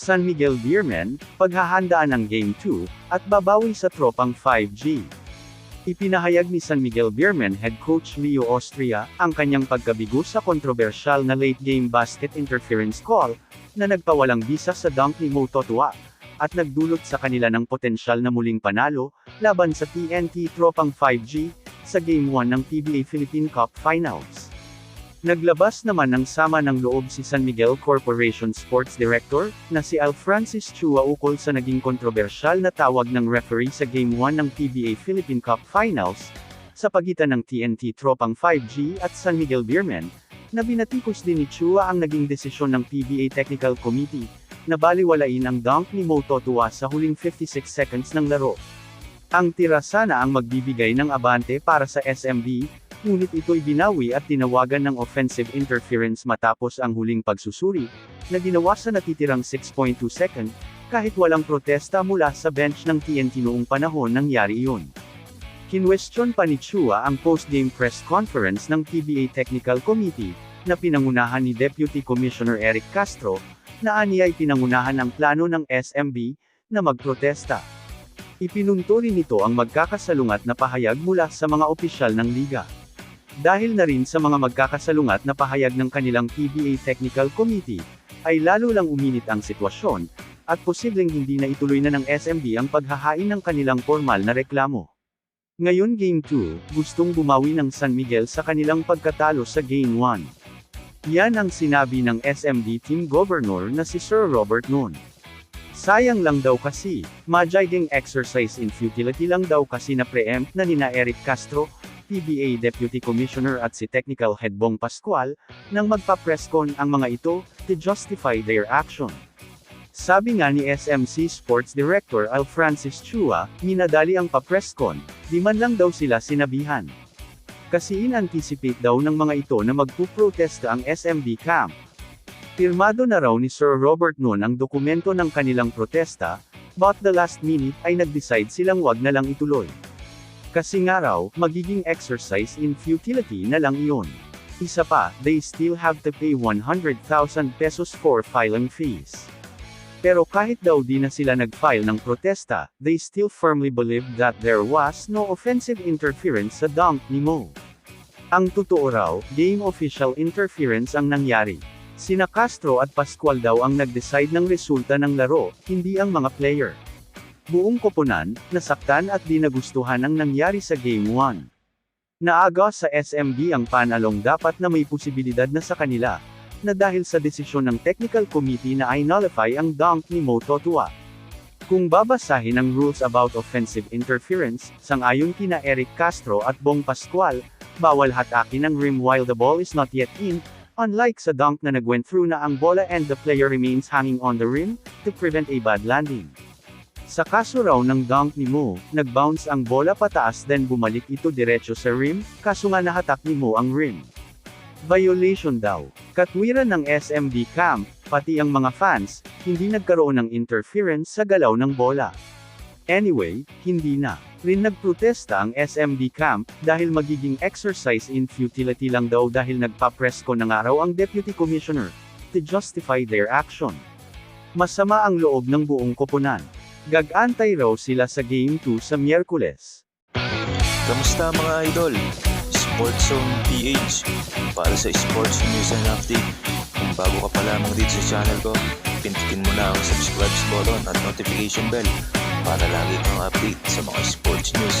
San Miguel Beermen, paghahandaan ng Game 2, at babawi sa tropang 5G. Ipinahayag ni San Miguel Beermen head coach Leo Austria, ang kanyang pagkabigo sa kontrobersyal na late game basket interference call, na nagpawalang bisa sa dunk ni Mo Totua, at nagdulot sa kanila ng potensyal na muling panalo, laban sa TNT tropang 5G, sa Game 1 ng PBA Philippine Cup Finals. Naglabas naman ng sama ng loob si San Miguel Corporation Sports Director, na si Al Francis Chua ukol sa naging kontrobersyal na tawag ng referee sa Game 1 ng PBA Philippine Cup Finals, sa pagitan ng TNT Tropang 5G at San Miguel Beermen, na binatikos din ni Chua ang naging desisyon ng PBA Technical Committee, na baliwalain ang dunk ni Mo Totua sa huling 56 seconds ng laro. Ang tira sana ang magbibigay ng abante para sa SMB, ngunit ito'y binawi at tinawagan ng offensive interference matapos ang huling pagsusuri, na ginawa sa natitirang 6.2 second, kahit walang protesta mula sa bench ng TNT noong panahon nangyari iyon. Kinwestiyon pa ni Chua ang post-game press conference ng PBA Technical Committee, na pinangunahan ni Deputy Commissioner Eric Castro, na aniya'y pinangunahan ang plano ng SMB, na magprotesta. Ipinunto rin nito ang magkakasalungat na pahayag mula sa mga opisyal ng liga. Dahil na rin sa mga magkakasalungat na pahayag ng kanilang PBA Technical Committee, ay lalo lang uminit ang sitwasyon, at posibleng hindi na ituloy na ng SMB ang paghahain ng kanilang formal na reklamo. Ngayon Game 2, gustong bumawi ng San Miguel sa kanilang pagkatalo sa Game 1. Yan ang sinabi ng SMB Team Governor na si Sir Robert Noon. Sayang lang daw kasi, majiging exercise in futility lang daw kasi na preempt na nina Eric Castro, PBA Deputy Commissioner at si Technical Head Bong Pascual, nang magpa-presscon ang mga ito, to justify their action. Sabi nga ni SMC Sports Director Al Francis Chua, minadali ang pa-presscon, di man lang daw sila sinabihan. Kasi in-anticipate daw ng mga ito na magpuprotesta ang SMB camp. Pirmado na raw ni Sir Robert noon ang dokumento ng kanilang protesta, but the last minute ay nag-decide silang wag na lang ituloy. Kasi nga raw, magiging exercise in futility na lang iyon. Isa pa, they still have to pay 100,000 pesos for filing fees. Pero kahit daw di na sila nag-file ng protesta, they still firmly believe that there was no offensive interference sa dunk ni Mo. Ang totoo raw, game official interference ang nangyari. Sina Castro at Pascual daw ang nag-decide ng resulta ng laro, hindi ang mga player. Buong koponan, nasaktan at di nagustuhan ang nangyari sa Game 1. Naaga sa SMB ang panalong dapat na may posibilidad na sa kanila, na dahil sa desisyon ng technical committee na ay nullify ang dunk ni Mo Totua. Kung babasahin ang rules about offensive interference, sangayon kina Eric Castro at Bong Pascual, bawal hatakin ang rim while the ball is not yet in, unlike sa dunk na nagwent through na ang bola and the player remains hanging on the rim, to prevent a bad landing. Sa kaso raw ng dunk ni Mo, nag-bounce ang bola pataas then bumalik ito diretso sa rim, kaso nga nahatak ni Mo ang rim. Violation daw. Katwiran ng SMB camp, pati ang mga fans, hindi nagkaroon ng interference sa galaw ng bola. Anyway, hindi na. Rin nagprotesta ang SMB camp, dahil magiging exercise in futility lang daw dahil nagpa-press ko ng araw ang Deputy Commissioner, to justify their action. Masama ang loob ng buong koponan. Gagantay raw sila sa Game 2 sa Miyerkules. Kamusta mga idol? Sports Zone PH para sa sports news and update. Kung bago ka pa lamang dito sa channel ko, pindutin mo na ang subscribe button at notification bell para lagi kang update sa mga sports news.